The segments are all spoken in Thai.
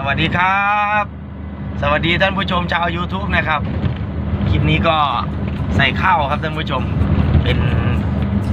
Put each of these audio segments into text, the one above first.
สวัสดีครับ สวัสดีท่านผู้ชมชาว YouTube นะครับ คลิปนี้ก็ใส่ข้าวครับท่านผู้ชม เป็น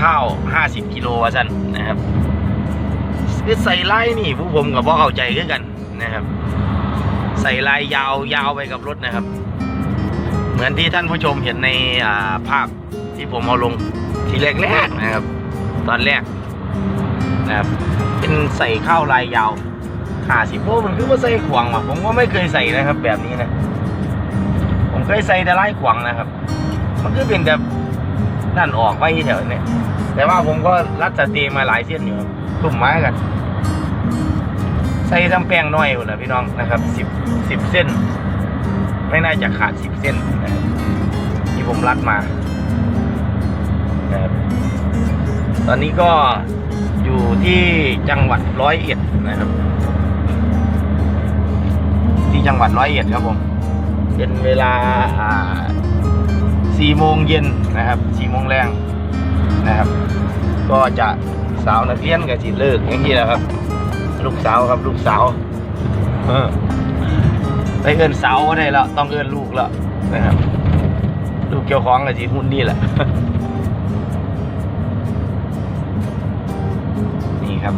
ข้าว 50กิโลวะสันนะครับคือใส่ไล่นี่ผู้ผมกับพ่อเข้าใจกันนะครับ ใส่ลายยาวยาวไปกับรถนะครับ เหมือนที่ท่านผู้ชมเห็นในาภาพที่ผมเอาลงทีแรกๆนะครับ ตอนแรกนะครับ เป็นใส่ข้าวลายยาว ห้าสิบโลมันคือว่าใส่ขวางว่ะผมก็ไม่เคยใส่นะครับ แบบนี้นะ ผมเคยใส่แต่ไลายขวางนะครับ มันคือเป็นแบบนั่นออกไปแถวนี้แต่ว่าผมก็รัดสเตย์มาหลายเส้นอยู่ตุ่มไม้กัน ใส่ทำแป้งน้อยอยู่นะพี่น้องนะครับสิบสิบเส้น ไม่น่าจะขาดสิบเส้นนะครับที่ผมรัดมานะครับตอนนี้ก็อยู่ที่จังหวัดร้อยเอ็ดนะครับ จังหวัดร้อยเอ็ดครับผม เป็นเวลาสี่โมงเย็นนะครับสี่โมงแรงนะครับ ก็จะสาวนักเรียนกับจิเลิกอย่างนี้แหละครับ ลูกสาวครับลูกสาวเออไปเอินสาวก็ได้แล้วต้องเอินลูกแล้วนะครับ ลูกเกี่ยวของกับจีหุ่นนี่แหละนี่ครับ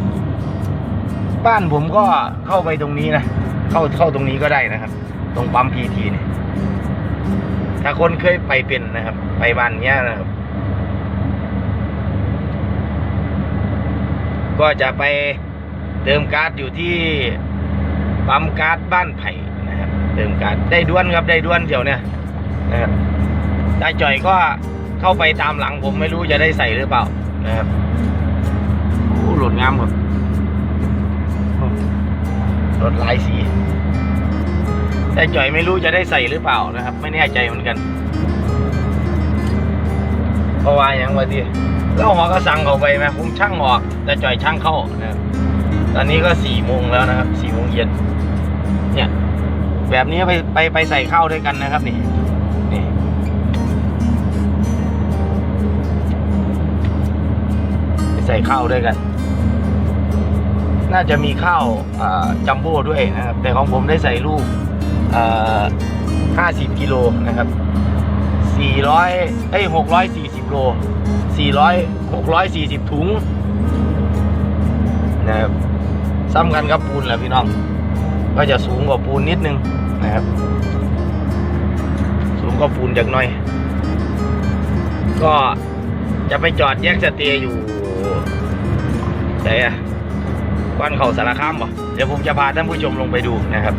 บ้านผมก็เข้าไปตรงนี้นะ เข้าเข้าตรงนี้ก็ได้นะครับ ตรงปั๊มพีทีเนี่ยถ้าคนเคยไปเป็นนะครับ ไปบ้านเนี้ยนะครับ ก็จะไปเติมก๊าซอยู่ที่ปั๊มก๊าซบ้านไผ่นะครับ เติมก๊าซได้ด้วนครับได้ด้วนเดี๋ยวเนี่ยนะครับตาจ่อยก็เข้าไปตามหลังผมไม่รู้จะได้ใส่หรือเปล่านะครับโอ้หลุดงามครับรถหลายสี แต่จ่อยไม่รู้จะได้ใส่หรือเปล่านะครับ ไม่แน่ใจเหมือนกันเพราะว่าอย่างว่าที่แล้วหัวก็สั่งเขาไปไหมผมช่างออก แต่จ่อยช่างเข้านะครับตอนนี้ก็สี่โมงแล้วนะครับสี่โมงเย็นเนี่ย แบบนี้ไปไปไปใส่ข้าวด้วยกันนะครับนี่นี่ไปใส่ข้าวด้วยกัน น่าจะมีข้าวจัมโบ้ด้วยนะครับ แต่ของผมได้ใส่ลูก ห้าสิบกิโลนะครับสี่ร้อยเอ้ยหกร้อยสี่สิบโลสี่ร้อยหกร้อยสี่สิบถุงนะครับซ้ำกันกับปูนแหละพี่น้อง ก็จะสูงกว่าปูนนิดนึงนะครับ สูงกว่าปูนจากหน่อย ก็จะไปจอดแยกสเตย์อยู่ไหนอะก้อนเขาสารคามบ่เดี๋ยวผมจะพาท่านผู้ชมลงไปดูนะครับ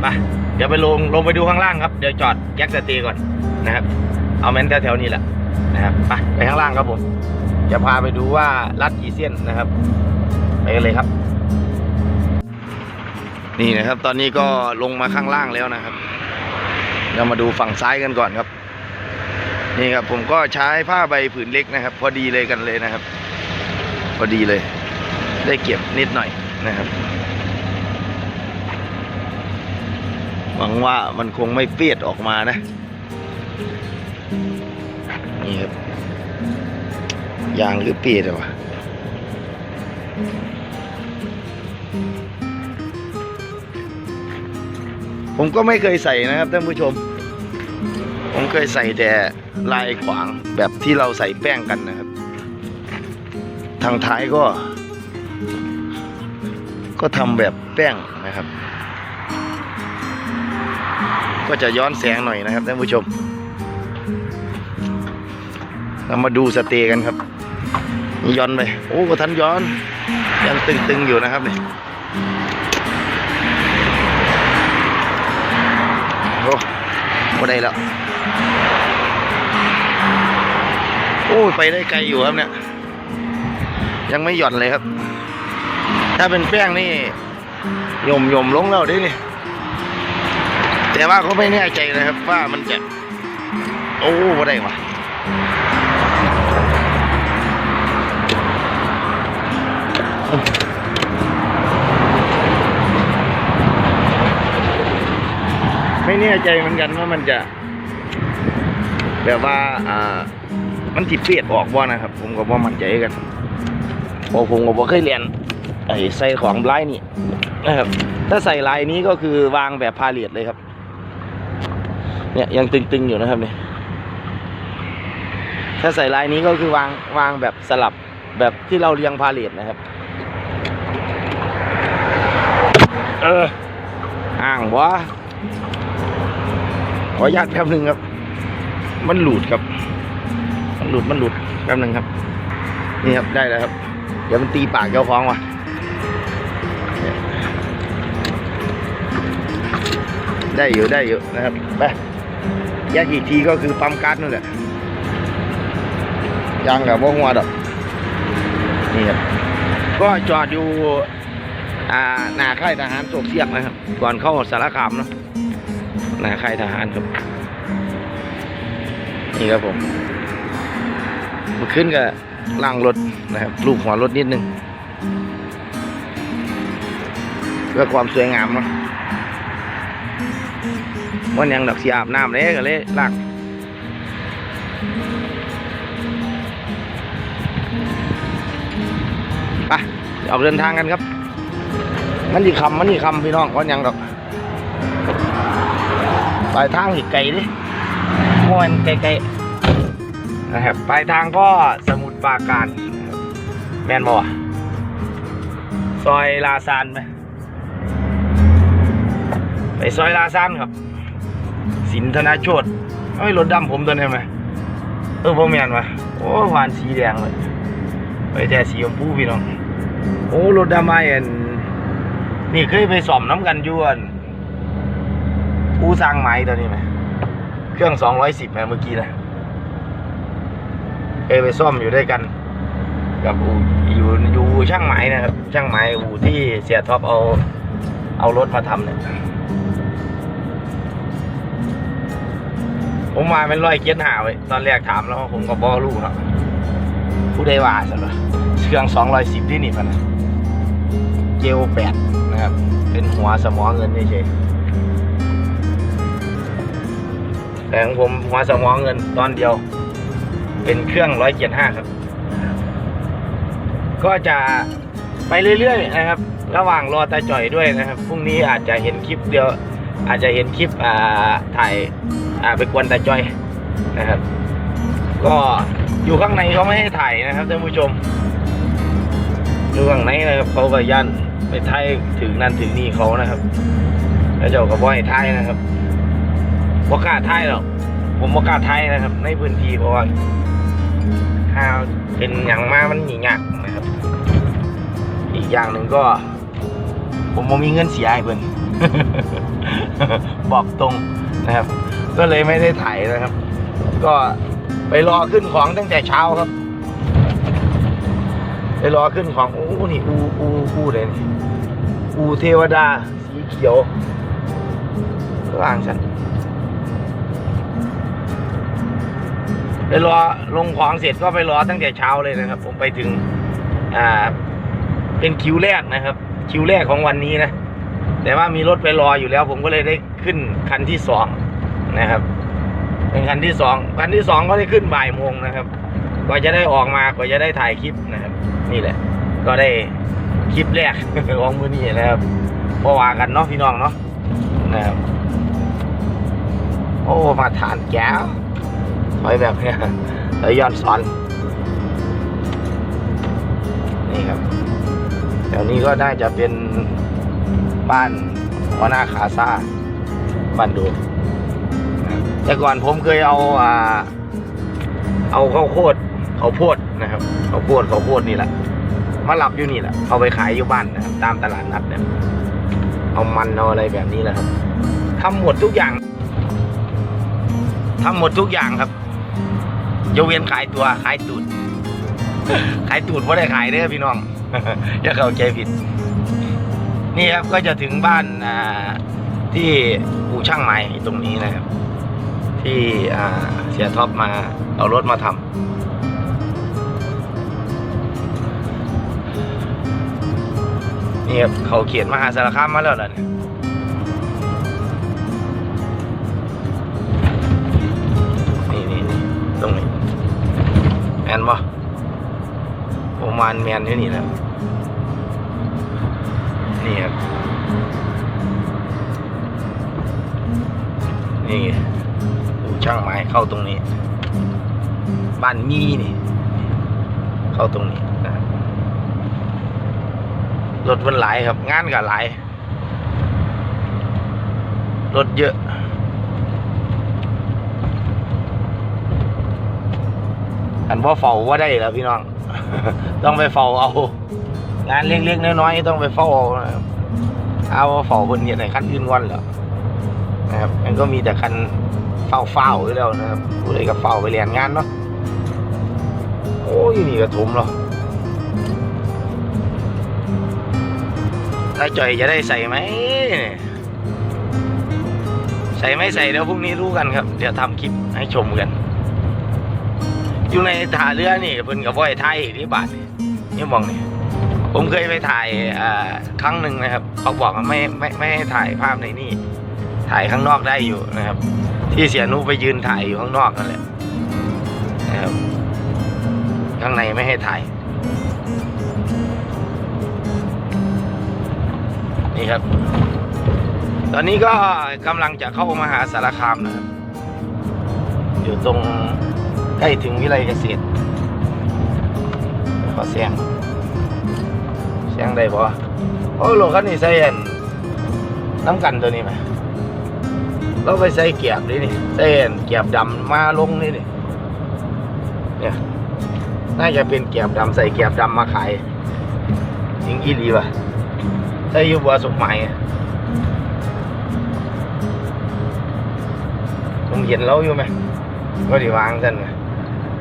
ไป เดี๋ยวไปลงลงไปดูข้างล่างครับ เดี๋ยวจอดแยกสตย์ก่อนนะครับ เอาแมนแถวๆนี้แหละนะครับไปไปข้างล่างครับผม จะพาไปดูว่ารัดกี่เส้นนะครับ ไปกันเลยครับ นี่นะครับ ตอนนี้ก็ลงมาข้างล่างแล้วนะครับ เรามาดูฝั่งซ้ายกันก่อนครับ นี่ครับผมก็ใช้ผ้าใบผืนเล็กนะครับ พอดีเลยกันเลยนะครับ พอดีเลย ได้เก็บนิดหน่อยนะครับ หวังว่ามันคงไม่เปียดออกมานะ นี่ครับยางหรือเปียดอะวะผมก็ไม่เคยใส่นะครับท่านผู้ชม ผมเคยใส่แต่ลายขวางแบบที่เราใส่แป้งกันนะครับ ทางท้ายก็ ก็ทำแบบแป้งนะครับ ก็จะย้อนแสงหน่อยนะครับท่านผู้ชม เรามาดูสเตย์กันครับ ย้อนไป โอ้กทันย้อน ยังตึงๆอยู่นะครับเนี่ยโอ้ก็ได้แล้ว โอ้ไปได้ไกลอยู่ครับเนี่ย ยังไม่หย่อนเลยครับ ถ้าเป็นแป้งนี่ยมยมลงแล้วดินี่ แต่ว่าเขาไม่แน่ใจนะครับว่ามันจะ โอ้ก็ได้วะไม่แน่ใจเหมือนกันว่ามันจะแบบว่าอ่า มันติเปียดออกบ่นะครับ ผมก็บ่มั่นใจกันเพอผมก็บ่เคยเรียนไอ้ใส่ของลายนี่นะครับถ้าใส่ลายนี้ก็คือวางแบบพาเลทเลยครับ เนี่ยยังตึงๆอยู่นะครับเนี่ยถ้าใส่ลายนี้ก็คือวางวางแบบสลับแบบที่เราเรียงพาเลทนะครับ เอออ่างวะขออนุญาตแป๊บหนึ่งครับ มันหลุดครับ มันหลุดมันหลุดแป๊บหนึ่งครับ นี่ครับได้แล้วครับ เดี๋ยวมันตีปากเจ้าของว่ะเนี่ยได้อยู่ได้อยู่นะครับไปแยกอีกทีก็คือปั๊มก๊าซนั่นแหละยางกับว่าหัวดอกนี่ครับก็จอดอยู่อ่าหนาค่ายทหารโศกเสียกนะครับ ก่อนเข้าสารคามเนาะหนาค่ายทหารครับ นี่ครับผมมาขึ้นกับล่างรถนะครับลูกหัวรถนิดนึงเพื่อความสวยงามเนาะ วันยังดอกสีอาบน้ำเลยก็เลยลากไปเออกเดินทางกันครับ มันนี่คำมันนี่คำพี่น้องวันยังดอกปลายทางอีกไกลดิมวนไกลๆนะครับปลายทางก็สมุทรปราการแม่นบ่วะซอยลาซานไหมไปซอยลาซานครับ สินธนาโชตเอ้ยรถดำผมตัวนี้ไหมเออพ่อแม่นวะโอ้หวานสีแดงเลยไปแต่สีชมพูพี่น้อง โอ้รถดำมาเอ็นนี่เคยไปสอมน้ำกันยวนอู้สร้างไม้ตัวนี้ไหมเครื่องสองร้อยสิบเมื่อกี้นะเคยไปซ่อมอยู่ด้วยกัน กับอูอยู่อยู่ช่างไม้นะครับ ช่างไม้อูที่เสียท็อปเอาเอารถมาทำเนี่ย ผมมาเป็นร้อยเกียร์หาไว้ตอนแรกถามแล้วผมก็บอรู้เนาะผู้ใดว่าใช่ไหมเครื่องสองร้อยสิบที่นี่พันเจลแปดนะครับ เป็นหัวสมองเงินเฉยแต่ของผมหัวสมองเงินตอนเดียว เป็นเครื่องร้อยเกียร์ห้าครับ ก็จะไปเรื่อยๆนะครับ ระหว่างรอตาจ่อยด้วยนะครับ พรุ่งนี้อาจจะเห็นคลิปเดียว อาจจะเห็นคลิปอ่าถ่ายอ่าไปกวนตาจอยนะครับ ก็อยู่ข้างในเขาไม่ให้ถ่ายนะครับท่านผู้ชม อยู่ข้างในนะครับเขาก็ยันไปถ่ายถึงนั่นถึงนี่เขานะครับ แล้วเจ้าก็บ่ให้ถ่ายนะครับบ่กล้าถ่ายหรอกผมบ่กล้าถ่ายนะครับ ในพื้นที่เพราะว่าถ้าเป็นอย่างมามันหนียากนะครับ อีกอย่างหนึ่งก็ ผมบ่มีเงินเสียให้เพิ่น บอกตรงนะครับ ก็เลยไม่ได้ถ่ายนะครับ ก็ไปรอขึ้นของตั้งแต่เช้าครับ ไปรอขึ้นของโอ้นี่อูอูอูเลยนี่อูเทวดาสีเขียวล่างฉันไปรอลงของเสร็จก็ไปรอตั้งแต่เช้าเลยนะครับ ผมไปถึง อ่า เป็นคิวแรกนะครับ คิวแรกของวันนี้นะ แต่ว่ามีรถไปรออยู่แล้ว ผมก็เลยได้ขึ้นคันที่สองนะครับ เป็นคันที่สองคันที่สองก็ได้ขึ้นบ่ายโมงนะครับกว่าจะได้ออกมากว่าจะได้ถ่ายคลิปนะครับ นี่แหละ ก็ได้คลิปแรกของมือนี้นะครับพอว่ากันเนาะพี่น้องเนาะนะครับโอ้มาฐานแก้วถอยแบบเนี้ยถอยย้อนสอน นี่ครับแถวนี้ก็น่าจะเป็น บ้านวหน้าขาซาบ้านดู แต่ก่อนผมเคยเอาอ่าเอาข้าวโพดข้าวโพดนะครับข้าวโพดข้าวโพดนี่แหละมาหลับอยู่นี่แหละเอาไปขายอยู่บ้านนะครับตามตลาดนัดเนี่ยเอามันเอาอะไรแบบนี้แหละครับทำหมดทุกอย่างทำหมดทุกอย่างครับยกเว้นขายตัวขายตูดขายตูดไม่ได้ขายเด้อพี่น้องอย่าเข้าใจผิด นี่ครับก็จะถึงบ้านอ่าที่อู่ช่างไม้ตรงนี้นะครับ ที่อ่าเสียท็อปมาเอารถมาทำนี่ครับเขาเขียนมหาสารคามมาแล้วล่ะเนี่ยนี่นี่นี่ตรงนี้แมนบ่ผมมานแมนอยู่นี่แหละ นี่ครับ นี่ดูช่างไม้เข้าตรงนี้ บ้านมีนี่ เข้าตรงนี้นะครับรถมันหลายครับ งานก็หลาย รถเยอะอันว่าเฝ้าว่าได้แล้วพี่น้อง ต้องไปเฝ้าเอา งานเล็กๆน้อยๆต้องไปเฝ้าเอานะครับเอาเฝ้าบนเนี่ยไหนขั้นอื่นวันเหรอนะครับมันก็มีแต่คันเฝ้าเฝ้าๆอยู่แล้วนะครับผู้ใดก็เฝ้าไปเรียนงานเนาะโอ้ยนี่กระถุมเหรอถ้าจ่อยจะได้ใส่ไหมใส่ไม่ใส่เดี๋ยวพรุ่งนี้รู้กันครับ เดี๋ยวทำคลิปให้ชมกัน อยู่ในท่าเรือนี่เพิ่นกับว่อยไทยที่บาทนี่นี่มองนี่ ผมเคยไปถ่ายครั้งหนึ่งนะครับ เขาบอกว่าไม่ไม่ไม่ให้ถ่ายภาพในนี่ ถ่ายข้างนอกได้อยู่นะครับ ที่เสียนุไปยืนถ่ายอยู่ข้างนอกนั่นแหละนะครับข้างในไม่ให้ถ่าย นี่ครับ ตอนนี้ก็กำลังจะเข้ามหาสารคามนะครับ อยู่ตรงใกล้ถึงวิไลเกษตรขอเสียง สียงได้ปะโอ้โลคันนี้ใส่อันน้ำกันตัวนี้ไหมเราไปใส่เกียบนี่นี่ใส่อันเกียบดำมาลงนี่นี่เนี่ยน่าจะเป็นเกียบดำใส่เกียบดำมาขายจริงอีหลีวะใส่ยูบัวสุกใหม่ผมเห็นเราอยู่ไหมก็ดีวางกันนะ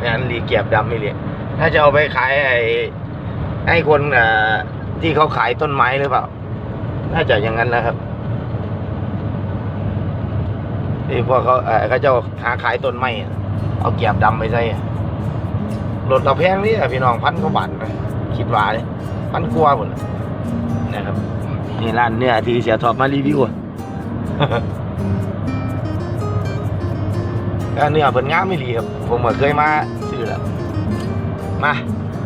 งานรีเกียบดำนี่เลยน่าจะเอาไปขายไอ้ให้คนอ่อ ที่เขาขายต้นไม้หรือเปล่า น่าจะอย่างนั้นนะครับที่พวกเขาเออเขาจะหาขายต้นไม้เอาเกียบดำไปใส่รถเราแพงนี่พี่น้องพันกว่าบาทนะคิดว่าเลยพันกว่าหมดนะครับนี่ร้านเนื้อที่เสียทอปมารีวิวอะเนื้อเพิ่นงามไม่ดีครับ ผมก็เคยมาซื้อแล้วมา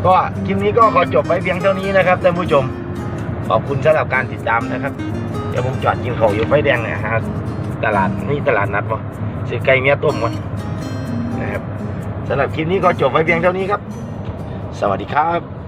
ก็คลิปนี้ก็ขอจบไว้เพียงเท่านี้นะครับท่านผู้ชม ขอบคุณสำหรับการติดตามนะครับ เดี๋ยวผมจอดกินข้าวอยู่ไฟแดงเนะฮะตลาดนี่ตลาดนัดวะซื้อไก่เมียต้มวันนะครับสำหรับคลิปนี้ก็จบไว้เพียงเท่านี้ครับ สวัสดีครับ